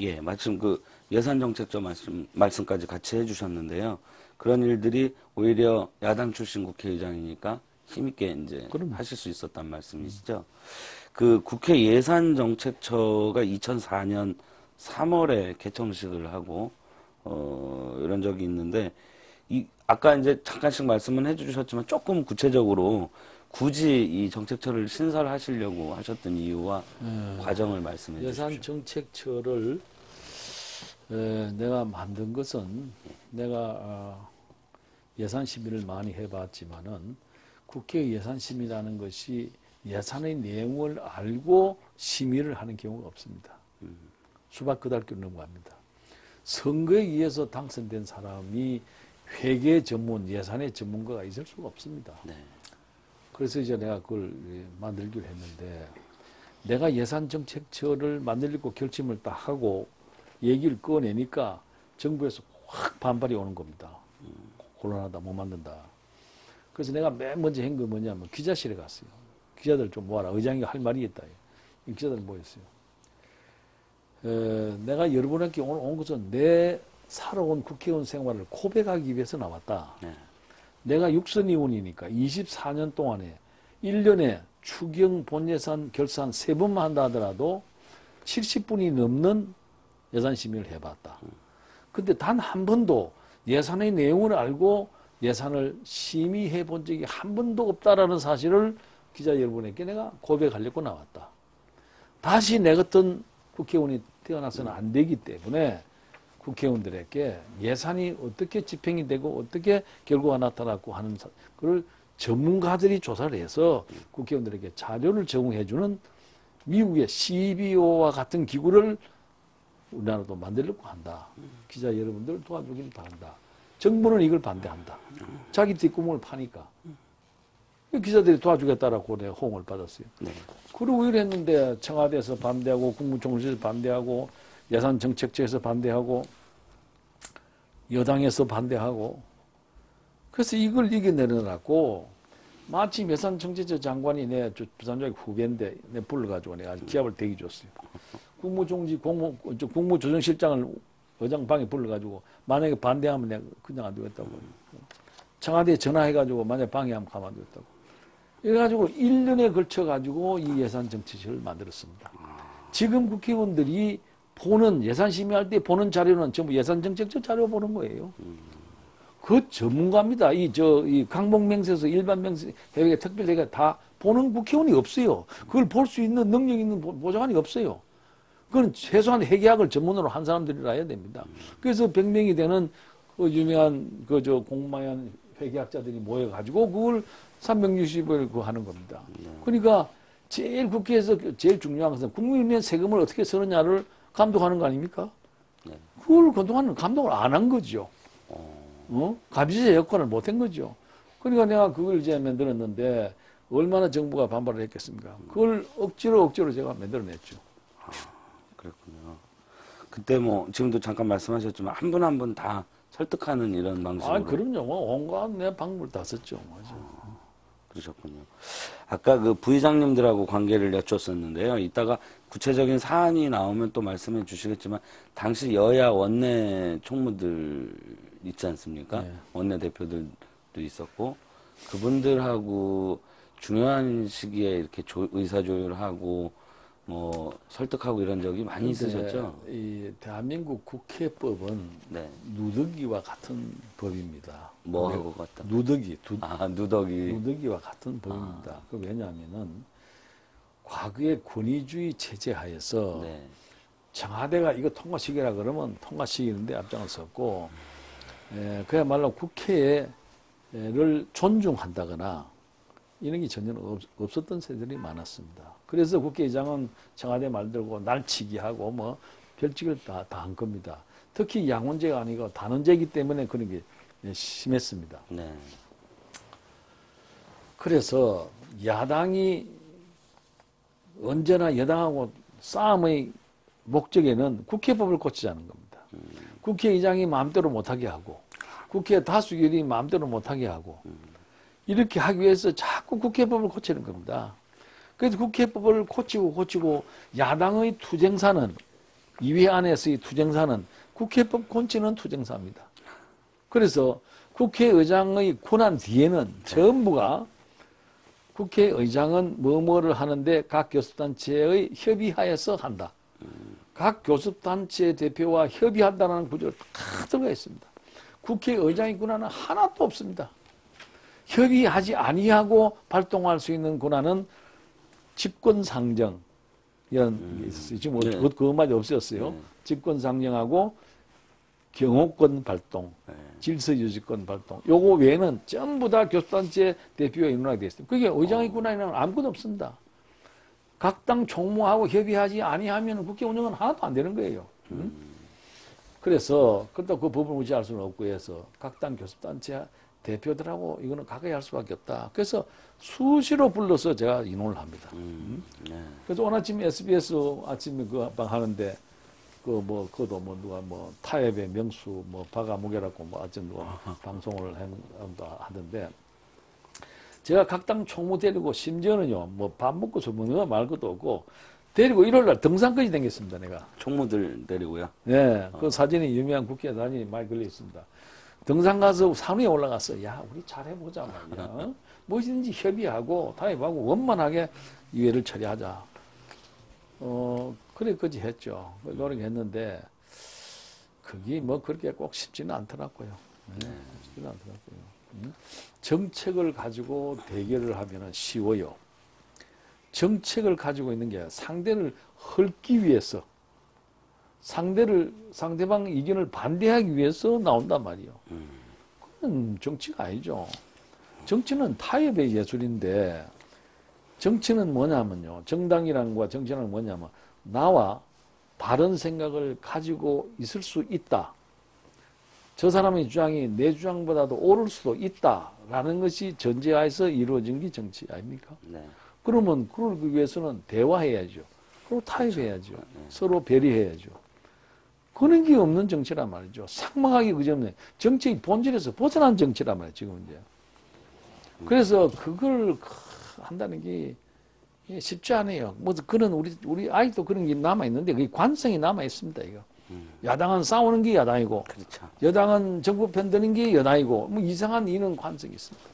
예, 마침 그 예산 정책조 말씀 말씀까지 같이 해주셨는데요. 그런 일들이 오히려 야당 출신 국회의장이니까 힘있게 이제 그럼요. 하실 수 있었단 말씀이시죠. 그 국회 예산 정책처가 2004년 3월에 개청식을 하고 어 이런 적이 있는데 이 아까 이제 잠깐씩 말씀은 해주셨지만 조금 구체적으로 굳이 이 정책처를 신설하시려고 하셨던 이유와 과정을 말씀해 주십시오. 예산 정책처를 에, 내가 만든 것은 내가 어, 예산 심의를 많이 해봤지만은 국회 예산 심의라는 것이 예산의 내용을 알고 심의를 하는 경우가 없습니다. 수박 그달교 넘어갑니다. 선거에 의해서 당선된 사람이 회계 전문, 예산의 전문가가 있을 수가 없습니다. 네. 그래서 이제 내가 그걸 예, 만들기로 했는데 내가 예산 정책처를 만들고 결심을 딱 하고 얘기를 꺼내니까 정부에서 확 반발이 오는 겁니다. 곤란하다, 못 만든다. 그래서 내가 맨 먼저 한 거 뭐냐면 기자실에 갔어요. 기자들 좀 모아라. 의장이 할 말이 있다. 이 기자들 모였어요. 에, 내가 여러분에게 오늘 온 것은 내 살아온 국회의원 생활을 고백하기 위해서 나왔다. 네. 내가 육선 의원이니까 24년 동안에 1년에 추경 본예산 결산 세 번만 한다 하더라도 70분이 넘는 예산 심의를 해봤다. 근데 단 한 번도 예산의 내용을 알고 예산을 심의해 본 적이 한 번도 없다라는 사실을 기자 여러분에게 내가 고백하려고 나왔다. 다시 내 같은 국회의원이 태어나서는 안 되기 때문에 국회의원들에게 예산이 어떻게 집행이 되고 어떻게 결과가 나타났고 하는 사- 그걸 전문가들이 조사를 해서 국회의원들에게 자료를 제공해주는 미국의 CBO와 같은 기구를 우리나라도 만들려고 한다. 기자 여러분들 도와주기를 바란다. 정부는 이걸 반대한다. 자기 뒷구멍을 파니까. 기자들이 도와주겠다라고 내가 호응을 받았어요. 네. 그리고 이랬는데 청와대에서 반대하고 국무총리에서 반대하고 예산 정책처에서 반대하고 여당에서 반대하고 그래서 이걸 이겨내려놨고 마침 예산 정책처 장관이 내저 부산장의 후배인데 내 불러가지고 내가 기합을 대기 줬어요. 국무총리 공무 저 국무조정실장을 의장 방에 불러가지고 만약에 반대하면 내가 그냥 안 되겠다고 청와대에 전화해가지고 만약 에 방해하면 가만 안 되겠다고 이래가지고 1년에 걸쳐가지고 이 예산정책실을 만들었습니다. 지금 국회의원들이 보는 예산 심의할 때 보는 자료는 전부 예산 정책처 자료 보는 거예요. 그 전문가입니다. 이 저 이 강복 맹세서 일반 맹세 해외 특별회가 다 보는 국회의원이 없어요. 그걸 볼 수 있는 능력 있는 보- 보좌관이 없어요. 그건 최소한 회계학을 전문으로 한 사람들이라 해야 됩니다. 그래서 100명이 되는 그 유명한 그 저 공마연 회계학자들이 모여가지고 그걸 360을 그 하는 겁니다. 그러니까 제일 국회에서 제일 중요한 것은 국민의 세금을 어떻게 쓰느냐를 감독하는 거 아닙니까? 네. 그걸 그동안 감독을 안 한 거죠. 어? 가비제 여건을 못 한 거죠. 그러니까 내가 그걸 이제 만들었는데 얼마나 정부가 반발을 했겠습니까? 그걸 억지로 억지로 제가 만들어냈죠. 그랬군요. 그때 뭐 지금도 잠깐 말씀하셨지만 한 분 한 분 다 설득하는 이런 방식으로 아, 그럼요. 뭐 온갖 내 방법을 다 썼죠. 맞아. 그러셨군요. 아까 그 부의장님들하고 관계를 여쭙었는데요. 이따가 구체적인 사안이 나오면 또 말씀해 주시겠지만 당시 여야 원내 총무들 있지 않습니까? 네. 원내 대표들도 있었고 그분들하고 중요한 시기에 이렇게 조- 의사조율하고 뭐 설득하고 이런 적이 많이 있으셨죠? 이 대한민국 국회법은 네. 누더기와 같은 법입니다. 뭐 왜- 하고 갔다. 누더기, 두, 아, 누더기. 누더기와 같은 법입니다. 그 왜냐하면은 과거의 권위주의 체제 하에서 네. 청와대가 이거 통과시키라 그러면 통과시키는데 앞장을 섰고 에, 그야말로 국회를 존중한다거나 이런 게 전혀 없, 없었던 세들이 많았습니다. 그래서 국회의장은 청와대 말 들고 날치기 하고 뭐 별직을 다다한 겁니다. 특히 양원제가 아니고 단원제이기 때문에 그런 게 예, 심했습니다. 네. 그래서 야당이 언제나 여당하고 싸움의 목적에는 국회법을 고치자는 겁니다. 국회의장이 마음대로 못하게 하고 국회 다수결이 마음대로 못하게 하고 이렇게 하기 위해서 자꾸 국회법을 고치는 겁니다. 그래서 국회법을 고치고 고치고 야당의 투쟁사는 이회 안에서의 투쟁사는 국회법 본체는 투쟁사입니다. 그래서 국회의장의 권한 뒤에는 전부가 국회의장은 뭐뭐를 하는데 각 교섭단체의 협의하에서 한다. 각 교섭단체 대표와 협의한다는 구조가 다 들어가 있습니다. 국회의장의 권한은 하나도 없습니다. 협의하지 아니하고 발동할 수 있는 권한은 집권상정 이런 게 있었어요. 지금 네. 그, 그것마저 없었어요. 네. 집권상정하고 경호권 발동, 네. 질서유지권 발동. 요거 외에는 전부 다 교섭단체 대표가 인원하게 되어 있습니다. 그게 의장의 어. 권한에는 아무것도 없습니다. 각 당 총무하고 협의하지 아니하면 국회 운영은 하나도 안 되는 거예요. 응? 그래서 그렇다고 그 법을 무시할 수는 없고 해서 각 당 교섭단체 대표들하고 이거는 가까이 할 수밖에 없다. 그래서 수시로 불러서 제가 인원을 합니다. 음, 네. 그래서 오늘 아침 SBS 아침에 그방 하는데 그 뭐 그도 뭐 누가 뭐 타협의 명수 뭐 박아무개라고 뭐 아침 누가 방송을 한다 하던데 제가 각 당 총무 데리고 심지어는요 뭐 밥 먹고 저먹는 말 것도 없고 데리고 일요일 날 등산까지 댕겼습니다 내가 총무들 데리고요. 네, 그 사진이 유명한 국회 단위 많이 걸려 있습니다. 등산 가서 산 위에 올라갔어. 야, 우리 잘해보자 말이야. 어? 무엇이든지 협의하고 타협하고 원만하게 이해를 처리하자. 어, 그래까지 했죠. 노력했는데 그게 뭐 그렇게 꼭 쉽지는 않더라고요. 네, 쉽지는 않더라고요. 음? 정책을 가지고 대결을 하면은 쉬워요. 정책을 가지고 있는 게 상대를 헐기 위해서 상대를 상대방 의견을 반대하기 위해서 나온단 말이에요. 그건 정치가 아니죠. 정치는 타협의 예술인데 정치는 뭐냐면요. 거와 정치는 뭐냐면 나와 다른 생각을 가지고 있을 수 있다. 저 사람의 주장이 내 주장보다도 옳을 수도 있다라는 것이 전제하에서 이루어진 게 정치 아닙니까? 네. 그러면 그러기 위해서는 대화해야죠. 그리고 타협해야죠. 서로 배려해야죠. 그런 게 없는 정치란 말이죠. 상망하기 그전에 정치의 본질에서 벗어난 정치란 말이에요. 지금 이제. 그래서 그걸 한다는 게 쉽지 않아요. 뭐 그런 우리 우리 아이도 그런 게 남아 있는데 그게 관성이 남아 있습니다. 이거. 야당은 싸우는 게 야당이고 그렇죠. 여당은 정부 편 드는 게 여당이고 뭐 이상한 이런 관성이 있습니다.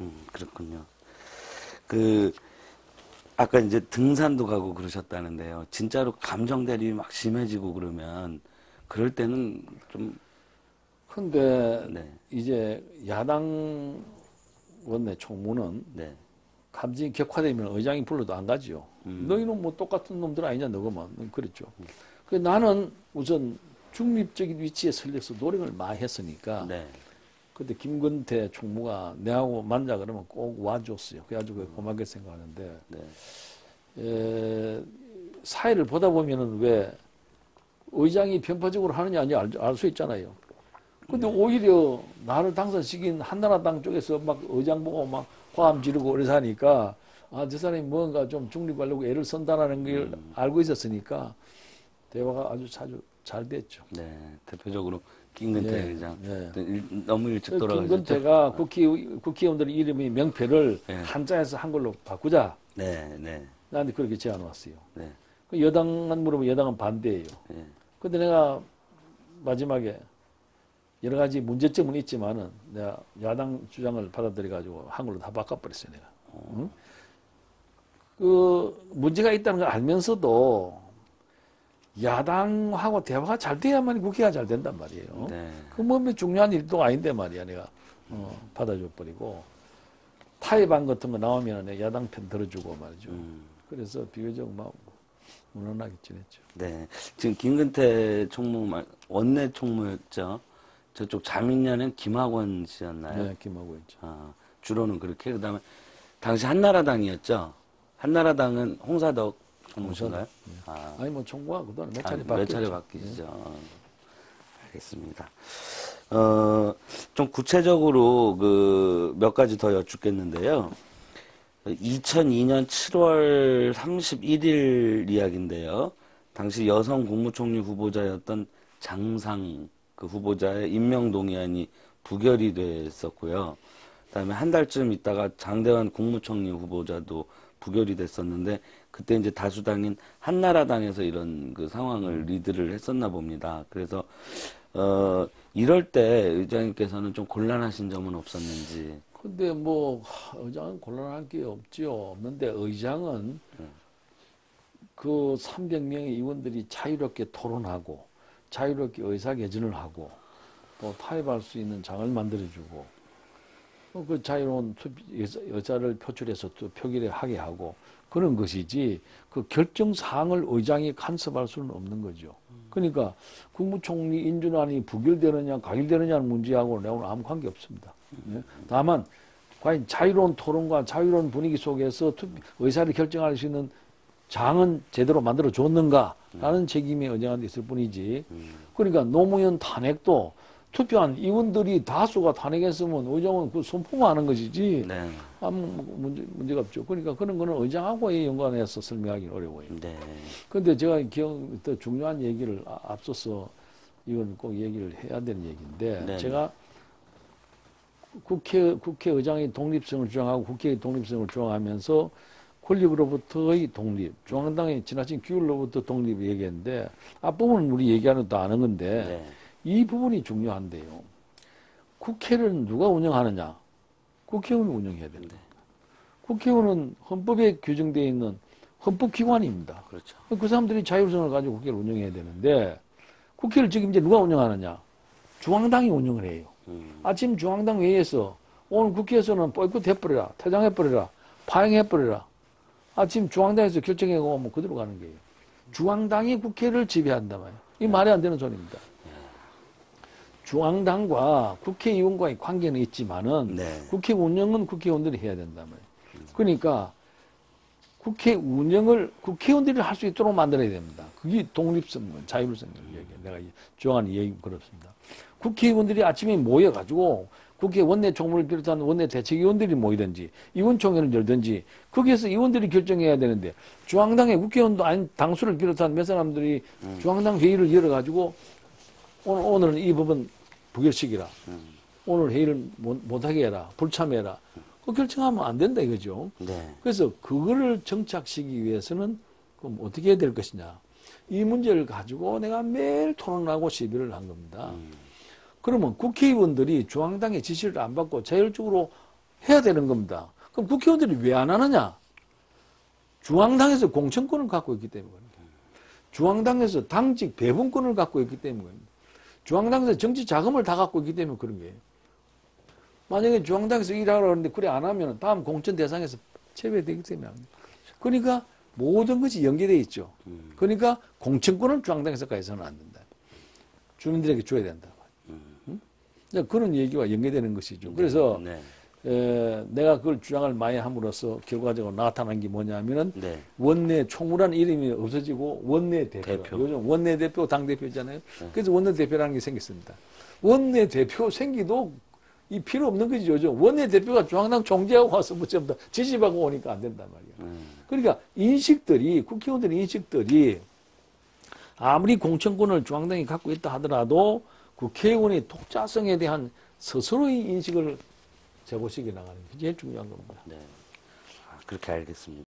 음, 그렇군요. 그 아까 이제 등산도 가고 그러셨다는데요. 진짜로 감정 대립이 막 심해지고 그러면 그럴 때는 좀 근데 네. 이제 야당 원내 총무는 네. 감정이 격화되면 의장이 불러도 안 가지요. 음. 너희는 뭐 똑같은 놈들 아니냐 너거만 그랬죠. 그 나는 우선 중립적인 위치에 설려서 노력을 많이 했으니까 네. 그때 김건태 총무가 내하고 만나 그러면 꼭 와줬어요. 그래가지고 고맙게 생각하는데 네. 에, 사회를 보다 보면은 왜 의장이 편파적으로 하느냐 아니냐 알수 있잖아요. 근데 오히려 나를 당선시킨 한나라당 쪽에서 막 의장 보고 막 화am 지르고 그래서 하니까 아, 저 사람이 뭔가 좀 중립하려고 애를 쓴다라는 걸 알고 있었으니까 대화가 아주 자주 잘 됐죠. 네. 대표적으로 김근태 네, 의장 네. 일- 너무 일찍 그 돌아가셨죠. 김건태가 국회, 국회의원들 이름의 명패를 네. 한자에서 한글로 바꾸자. 네, 네, 나한테 그렇게 제안 왔어요. 네, 그 여당은 물어보면 여당은 반대예요. 네. 근데 내가 마지막에 여러 가지 문제점은 있지만은 내가 야당 주장을 받아들여 가지고 한글로 다 바꿔 버렸어요 내가. 응? 그 문제가 있다는 걸 알면서도 야당하고 대화가 잘 돼야만 국회가 잘 된단 말이에요. 네. 그뭐 중요한 일도 아닌데 말이야 내가 어, 받아줘 버리고 타협안 같은 거 나오면 은 야당 편 들어주고 말이죠. 음, 그래서 비교적 막 무난하게 지냈죠. 네. 지금 김근태 총무 말 원내 총무였죠. 저쪽 자민련은 김학원 씨였나요? 네, 있죠. 아, 주로는 그렇게 그다음에 당시 한나라당이었죠. 한나라당은 홍사덕 총무신가요? 아, 아니 뭐 총무가 그동안 몇 아, 차례 몇 바뀌었죠. 차례 바뀌시죠. 알겠습니다. 어, 좀 구체적으로 그 몇 가지 더 여쭙겠는데요. 2002년 7월 31일 이야기인데요. 당시 여성 국무총리 후보자였던 장상 그 후보자의 임명 동의안이 부결이 됐었고요. 그다음에 한 달쯤 있다가 장대환 국무총리 후보자도 부결이 됐었는데 그때 이제 다수당인 한나라당에서 이런 그 상황을 리드를 했었나 봅니다. 그래서 어 이럴 때 의장님께서는 좀 곤란하신 점은 없었는지. 근데 뭐 하, 의장은 곤란할 게 없지요. 없는데 의장은 그 300명의 의원들이 자유롭게 토론하고 자유롭게 의사 개진을 하고 또 타협할 수 있는 장을 만들어주고 어, 그 자유로운 여자- 여자를 표출해서 또 표기를 하게 하고 그런 것이지 그 결정 사항을 의장이 간섭할 수는 없는 거죠. 그러니까 국무총리 인준안이 부결되느냐 가결되느냐는 문제하고 내하고는 아무 관계 없습니다. 예? 다만 과연 자유로운 토론과 자유로운 분위기 속에서 투- 의사를 결정할 수 있는 장은 제대로 만들어 줬는가라는 책임이 의장한테 있을 뿐이지. 그러니까 노무현 탄핵도 투표한 의원들이 다수가 탄핵했으면 의장은 그 선포하는 것이지 네. 아무 문제, 문제가 없죠. 그러니까 그런 거는 의장하고의 연관해서 설명하기 어려워요. 네. 근데 제가 기억, 더 중요한 얘기를 아- 앞서서 이건 꼭 얘기를 해야 되는 얘기인데 네. 제가 국회, 국회의장의 독립성을 주장하고 국회의 독립성을 주장하면서 권력으로부터의 독립, 중앙당의 지나친 규율로부터 독립 얘기했는데 앞부분은 우리 얘기하는 것도 아는 건데 네. 이 부분이 중요한데요. 국회를 누가 운영하느냐? 국회의원이 운영해야 된다. 국회의원은 헌법에 규정되어 있는 헌법기관입니다. 그렇죠. 그 사람들이 자율성을 가지고 국회를 운영해야 되는데 국회를 지금 이제 누가 운영하느냐? 중앙당이 운영을 해요. 음. 아침 중앙당 회의에서 오늘 국회에서는 보이콧 해버려라, 퇴장해버려라, 파행해버려라. 아침 중앙당에서 결정해고 뭐 그대로 가는 거예요. 중앙당이 국회를 지배한단 말이에요. 이 말이 안 되는 소리입니다. 중앙당과 국회의원과의 관계는 있지만은 네. 국회 운영은 국회의원들이 해야 된단 말이에요. 그러니까 국회 운영을 국회의원들이 할 수 있도록 만들어야 됩니다. 그게 독립성, 자율성을 얘기해. 내가 주장하는 얘기 그렇습니다. 국회의원들이 아침에 모여가지고 국회 원내 총무를 비롯한 원내 대책위원들이 모이든지 의원총회를 열든지 거기에서 의원들이 결정해야 되는데 중앙당의 국회의원도 아닌 당수를 비롯한 몇 사람들이 중앙당 회의를 열어가지고 오늘, 오늘은 이 부분 부결시키라. 오늘 회의를 못, 못하게 해라. 불참해라. 그 결정하면 안 된다 이거죠. 네. 그래서 그거를 정착시키기 위해서는 그럼 어떻게 해야 될 것이냐. 이 문제를 가지고 내가 매일 토론하고 시비를 한 겁니다. 그러면 국회의원들이 중앙당의 지시를 안 받고 자율적으로 해야 되는 겁니다. 그럼 국회의원들이 왜 안 하느냐? 중앙당에서 공천권을 갖고 있기 때문입니다. 중앙당에서 당직 배분권을 갖고 있기 때문입니다. 중앙당에서 정치 자금을 다 갖고 있기 때문에 그런 거예요. 만약에 중앙당에서 일하라고 하는데 그래 안 하면 다음 공천 대상에서 제외되기 때문에 안 돼요. 그러니까 모든 것이 연계되어 있죠. 그러니까 공천권을 중앙당에서 가해서는 안 된다. 주민들에게 줘야 된다. 응? 이제 그런 얘기와 연계되는 것이죠. 그래서 네. 에, 내가 그걸 주장을 많이 함으로써 결과적으로 나타난 게 뭐냐면은 네. 원내 총무란 이름이 없어지고 원내 대표. 대표. 요즘 원내 대표 당 대표잖아요. 그래서 원내 대표라는 게 생겼습니다. 원내 대표 생기도 이 필요 없는 거지 요즘 원내 대표가 중앙당 총재하고 와서 뭐 전부 다 지시받고 오니까 안 된단 말이야. 음. 그러니까 인식들이 국회의원들 인식들이 아무리 공천권을 중앙당이 갖고 있다 하더라도 국회의원의 독자성에 대한 스스로의 인식을 제고시켜 나가는 게 제일 중요한 겁니다. 네. 아, 그렇게 알겠습니다.